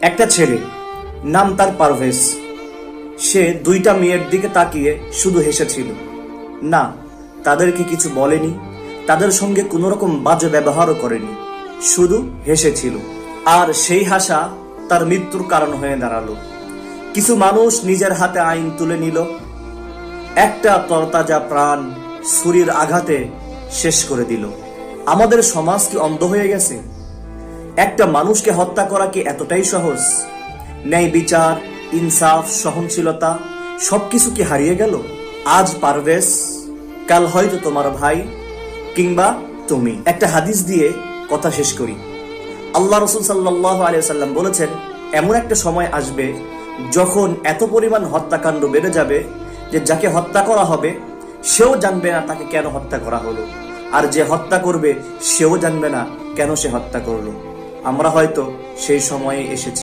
একটা ছেলে, নাম তার পারভেজ। সে দুইটা মেয়ের দিকে তাকিয়ে শুধু হেসেছিল। না, তাদেরকে কিছু বলেনি, তাদের সঙ্গে কোনো রকম বাজে ব্যবহারও করেনি, শুধু হেসেছিল। আর সেই হাসা তার মৃত্যুর কারণ হয়ে দাঁড়াল। কিছু মানুষ নিজের হাতে আইন তুলে নিল। একটা তরতাজা প্রাণ ছুরির আঘাতে শেষ করে দিল। আমাদের সমাজ কি অন্ধ হয়ে গেছে? একটা মানুষকে হত্যা করা কি এতটাই সহজ? ন্যায় বিচার, ইনসাফ, সহনশীলতা, সবকিছু কি হারিয়ে গেল? আজ পারভেজ, কাল হয়তো তোমার ভাই, কিংবা তুমি। একটা হাদিস দিয়ে কথা শেষ করি। আল্লাহ রসুল সাল্লাহ আলিয়াল্লাম বলেছেন, এমন একটা সময় আসবে যখন এত পরিমাণ হত্যাকাণ্ড বেড়ে যাবে যে যাকে হত্যা করা হবে, সেও জানবে না তাকে কেন হত্যা করা হলো। আর যে হত্যা করবে, সেও জানবে না কেন সে হত্যা করল। আমরা হয়তো সেই সময়ে এসেছি।